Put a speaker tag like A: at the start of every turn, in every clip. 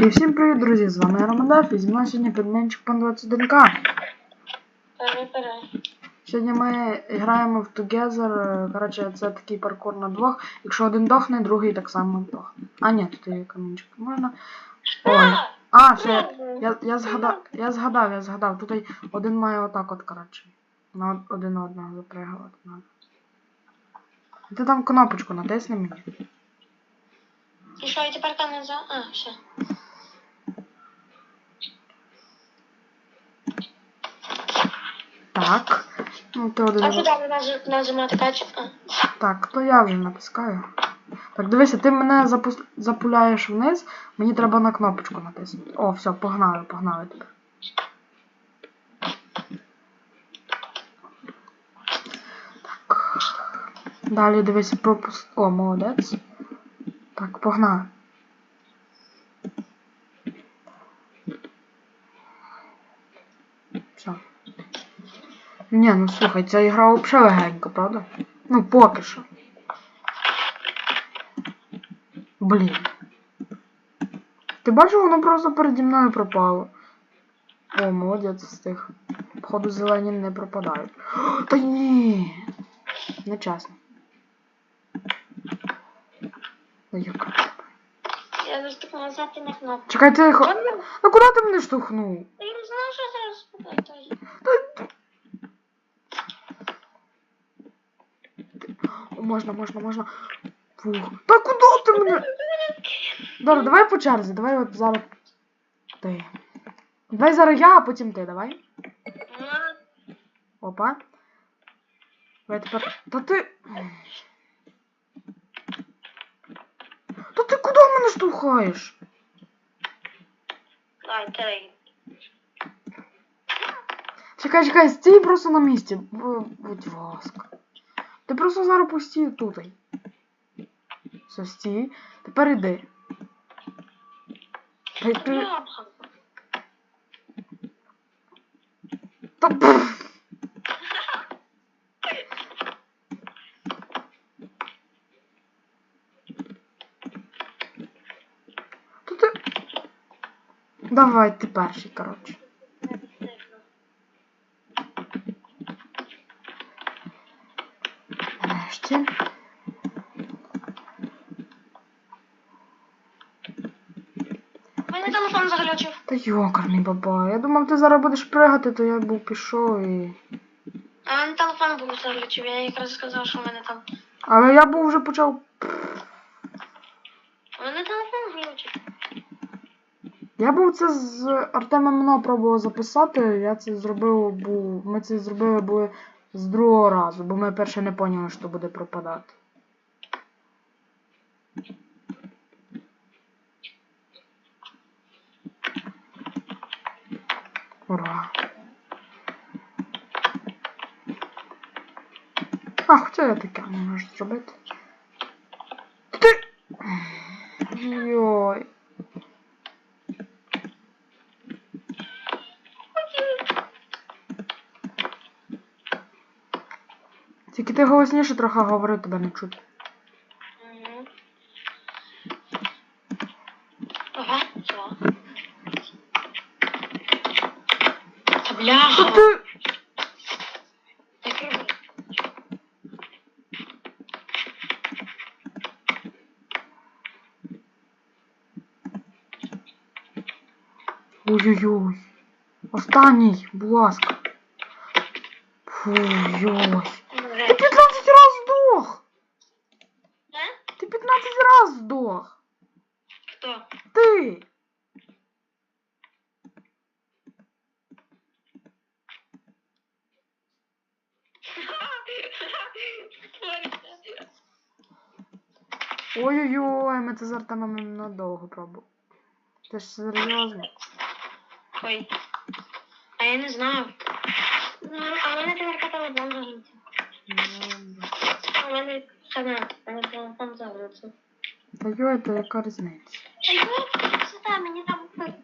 A: І всім привіт, друзі! З вами Романдаф і зі мною сьогодні підменчик Пан 21К.
B: Перебирай.
A: Сьогодні ми граємо в Together. Коротше, це такий паркур на двох. Якщо один дохне, другий так само дохне. А, ні, тут є камінчик. Можна. Ой. А, все, я, я, я згадав, я згадав, я згадав. Тут один має отак от, коротше. На один одного запригувати надо. Ти там кнопочку натисни мені.
B: І що, і тепер там не. А, все.
A: Так. Ну, ти один.
B: А куди наж- нажимати кач? А.
A: Так, то я вже натискаю. Так, дивися, ти мене запус... запуляєш вниз, мені треба на кнопочку натиснути. О, все, погнали, погнали тепер. Так. Далі дивися пропуск. О, молодець. Так, погнали. Все. Ні, ну слухай, ця ігра взагалі легенька, правда? Ну, поки що. Блін. Ти бачив, воно просто переді мною пропало. О, молодець встиг. Походу зелені не пропадають. Та ні. Нечесно. Ну, яка?
B: Я зараз так нажати на кнопку.
A: Чекай, ти.
B: Я
A: Ну куди ти мене штовхнув?
B: не знаю, що зараз буде. той.
A: О, можна, можна, можна. Фух. Та куди ти мене? Добре, давай по черзі, давай от зараз. Ти. Давай зараз я, а потім ти, давай. Опа. Давай тепер. Та ти. Та ти куди мене штовхаєш?
B: Ай, дай.
A: Чекай, чекай, стій просто на місці. Будь ласка. Ти просто зараз постій тут. Все, стій. Тепер іди. Та ти. Та ти. Давай, ти перший, коротше. Нарешті.
B: Мене телефон заглючив.
A: Та йокарний баба. Я думав, ти зараз будеш пригати, то я був пішов і.
B: А мене телефон був заглючив. Я якраз сказав, що в мене там.
A: Але я був вже почав.
B: У мене телефон глючив.
A: Я був це з Артемом Мно пробував записати. Я це зробив, був. Ми це зробили були з другого разу, бо ми перше не поняли, що буде пропадати. Ура. А, хоча я таке не можу зробити. Ти. Йой. Тільки ти голосніше трохи говори, тебе не чути.
B: Ага, все. Бляха. Закрий.
A: Ой-ой-ой. Останній, будь ласка. Фу-йой. Ти 15 раз здох! Ти 15 раз здох!
B: Хто?
A: Ти! Ой-ой-ой, ми це з Артемом надовго пробували. Ти ж серйозно?
B: Ой. А я не знаю. Ну, а мене тепер телефон загрівся.
A: Ну,
B: А мене ще не, телефон загрівся.
A: Та йой, то яка різниця?
B: Що там, мені там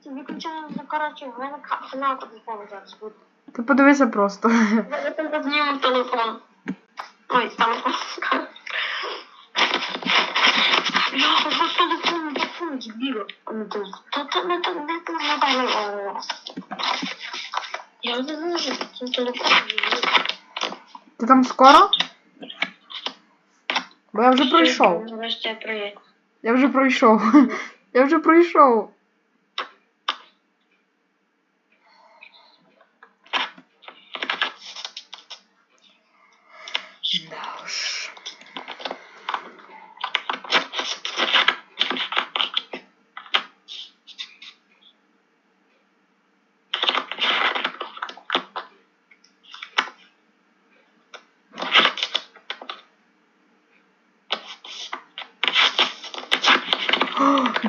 B: виключено, ну, коротше, в мене канал телефон зараз буде.
A: Ти подивися просто.
B: Я там телефон. Ой, телефон. Я по телефону, телефон збігав. Та та не та не та не та Я не можу, це телефон збігав.
A: Ти там скоро? Бо я вже пройшов.
B: Нарешті я
A: вже пройшов. Я вже пройшов.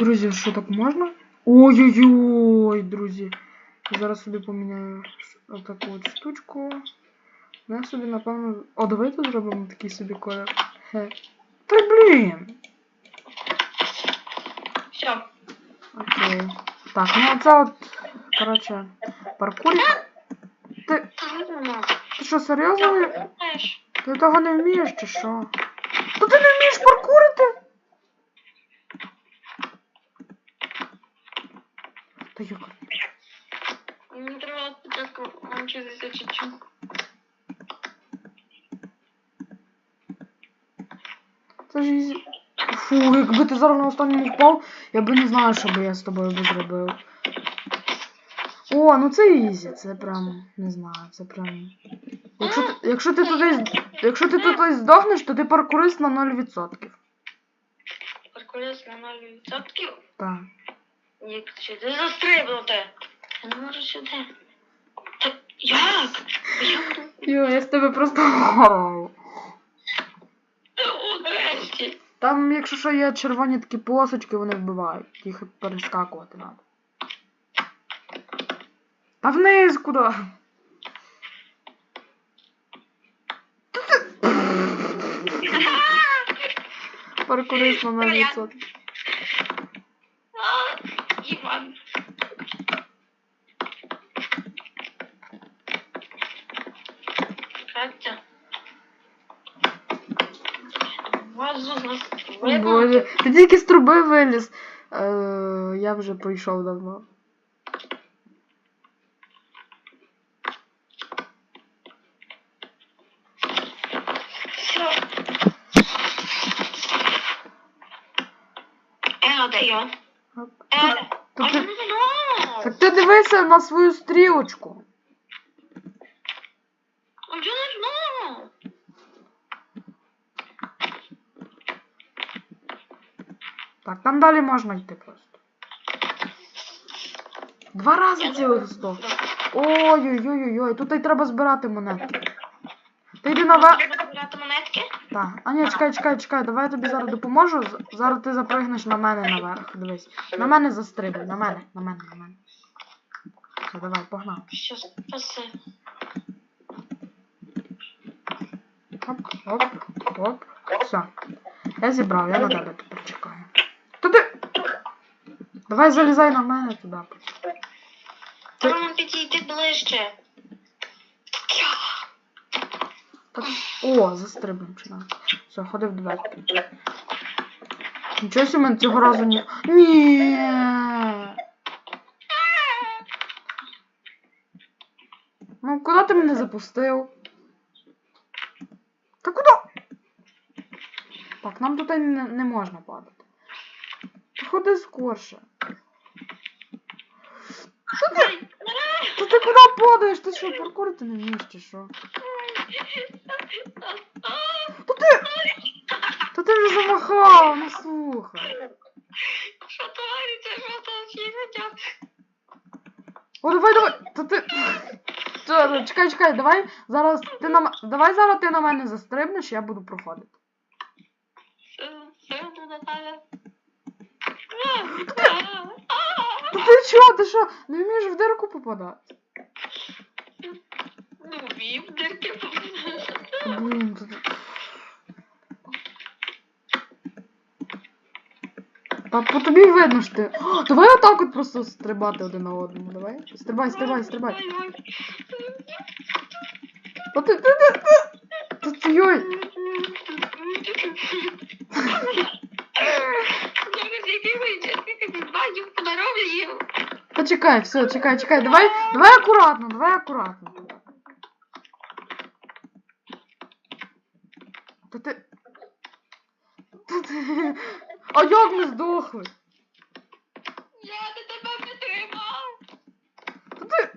A: Друзі, що так можна? Ой-ой-ой, друзі. Зараз собі поміняю отаку от штучку. Я собі, напевно. О, давайте зробимо такий собі колір. Хе. Та блін!
B: Все.
A: Окей. Так, ну це от. Коротше, паркур. Ти, ти що, серйозно? Ти того не вмієш чи що? Та ти не вмієш паркурити? Та йокар.
B: мені треба спочатку навчитися чуть-чуть.
A: Це ж. Фу, якби ти зараз на останньому впав, я би не знаю, що би я з тобою би зробив. О, ну це ізі, це прям, не знаю, це прям. Якщо ти, якщо ти туди, якщо ти туди здохнеш, то ти паркурист на 0%.
B: Паркурист на 0%.
A: Так.
B: Як сюди застрибнути? Я не можу сюди. Та як? Як?
A: Йо, я з тебе просто горав.
B: О, нарешті.
A: Там, якщо що є червоні такі полосочки, вони вбивають. Їх перескакувати треба. Та вниз куди? Паркурист на 0%.
B: А, Іван. Катя. Вазу
A: боже, ти тільки з труби виліз. Е, я вже пройшов давно.
B: Все. Ео, де А
A: ти-
B: не знаю.
A: Так ти дивися на свою стрілочку.
B: Знаю.
A: Так, там далі можна йти просто. Два рази цілих здох. Ой-ой-ой-ой, тут і треба збирати монетки. Ти йди
B: брати монетки?
A: Так. А ні, чекай, чекай, чекай, давай я тобі зараз допоможу. Зараз ти запригнеш на мене наверх. Дивись. На мене застрибуй, на мене, на мене, на мене. Все, давай, погнав.
B: Що, спаси.
A: Оп, оп, оп. Все. Я зібрав, я на тебе тепер чекаю. Та ти. Давай залізай на мене туди.
B: Треба підійти ближче.
A: Так. О, застрибнув чи не. Все, ходив двері. Нічого мене цього разу ні. Ні. Ну, куди ти мене запустив? Та куди? Так, нам тут не, не можна падати. Ходи скорше. Та ти куди падаєш? Ти що, паркурити не вмієш чи що? Та ти! Та ти вже замахав, ну слухай.
B: Що твориться, що там всі хотять?
A: О, давай, давай. Та ти. Та, Чекай, чекай, давай зараз ти на м- Давай зараз ти на мене застрибнеш, я буду проходити.
B: Що тут Наталя?
A: Та ти що, ти що? Не вмієш в дирку попадати? Блін, тут. Та по тобі видно що ти. О, давай отак от просто стрибати один на одному. Давай. Стрибай, стрибай, стрибай. Та ти, ти, ти, ти. Та ти, йой. Та чекай, все, чекай, чекай, давай, давай акуратно, давай акуратно. Та ти. Та ти. А як ми здохли?
B: Я до тебе підтримав.
A: Та ти.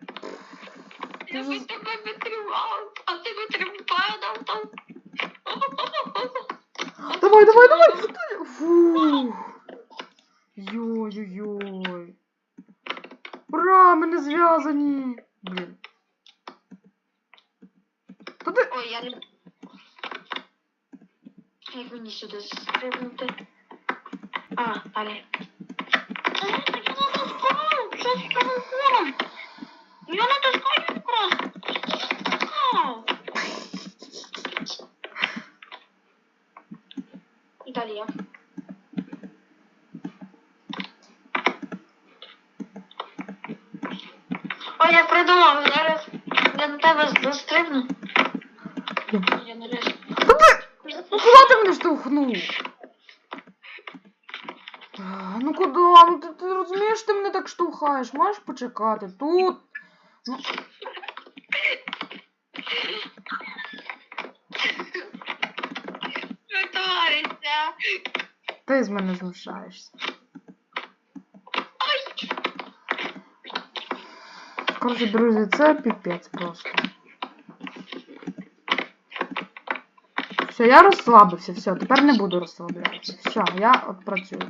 B: Я би тебе підтримав, а ти витримав там.
A: Давай, давай, давай! Фух. Йой-йой-йой. Ура, ми не зв'язані. Блін. Та ти.
B: Ой, я не... Мені сюди стрибнути? А, далі. Та я таки! Що з телефоном? Я. І далі я. Придумав, зараз я до тебе застрибну. Я нарешті.
A: Ну куди ти мене штовхнув? Ну куди? Ну ти, ти розумієш, ти мене так штовхаєш. Можеш почекати тут. Ну,
B: Що твориться?
A: ти з мене знущаєшся.
B: Ой!
A: Коротше, друзі, це піпець просто. Все, я розслабився, все, тепер не буду розслаблятися. Все, я от працюю.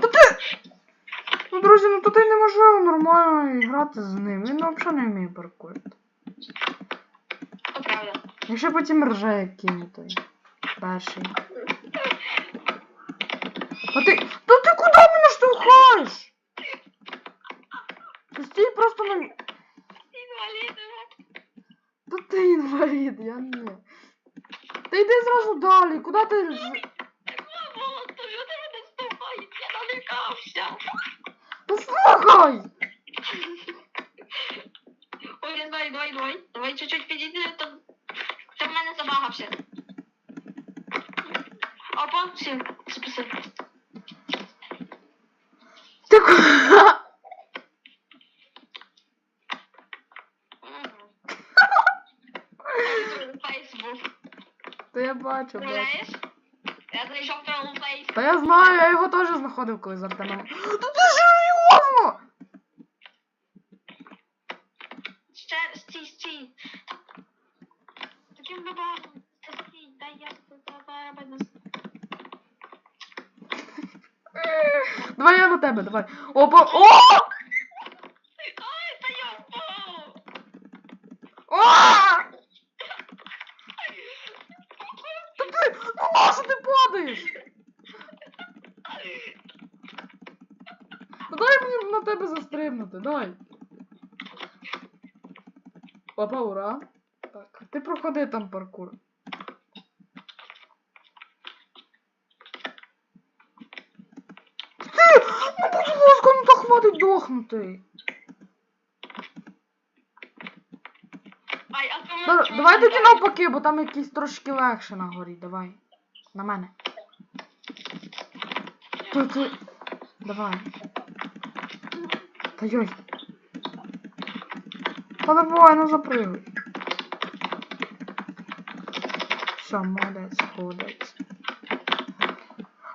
A: Та ти! Ну, друзі, ну тут і неможливо нормально грати з ним. Він взагалі не вміє паркурити. Ще потім рже кінь той. Перший. Та ти. Та ти куди мене штовхаєш? Ти стій просто на. Ти інвалід, я ні. Та йди зразу далі, куди ти.
B: що ти мене ступаєш? Я налякався.
A: Та слухай!
B: Ой, знаю, давай, давай. Давай чуть-чуть підійди, то ти в мене забагався. Опа, все, спаси.
A: Ти куди?
B: Фейсбук.
A: Та я бачу, бачу.
B: Знаєш? Я знайшов фейс.
A: Та я знаю, я його теж знаходив колись з Артемом. Та ти серйозно!
B: Ще стій, стій. Таким бабахом. Стій, дай я тебе.
A: Давай я на тебе, давай. Опа! О!
B: Ой, та я впав.
A: О! Та ти, ну нащо ти падаєш? Ну дай мені на тебе застрибнути, дай. Опа, ура. Так, ти проходи там паркур. Ти! Ну, будь ласка, ну так хватить дохнути. Давай тоді навпаки, бо там якийсь трошки легше на горі, давай. На мене. Ти, ти. Давай. Та йой. Давай, ну запрыгуй. Все, молодець, молодець.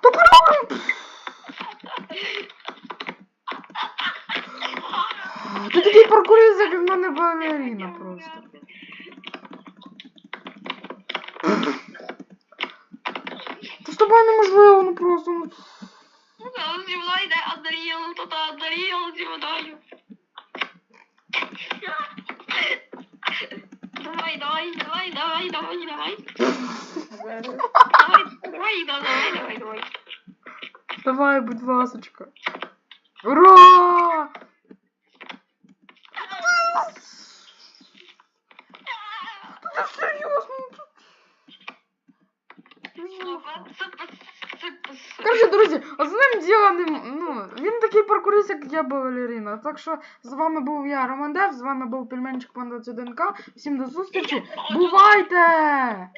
A: Та куди? ви? Ти такий паркурист, як в мене балеріна просто. Та з тобою неможливо, ну просто. Ну.
B: Ну, зі мною йде Андріл, то та Андріл зі мною. Давай, давай, давай, давай, давай, давай. Давай, давай, давай, давай, давай.
A: Давай, будь ласочка. Ура! Та ти серйозно? Ну, Коротше, друзі, основним ділом, ну, він паркурист, як я балерина. Так що з вами був я, Роман Дев, з вами був пельменчик Панда 1К. Всім до зустрічі. Бувайте!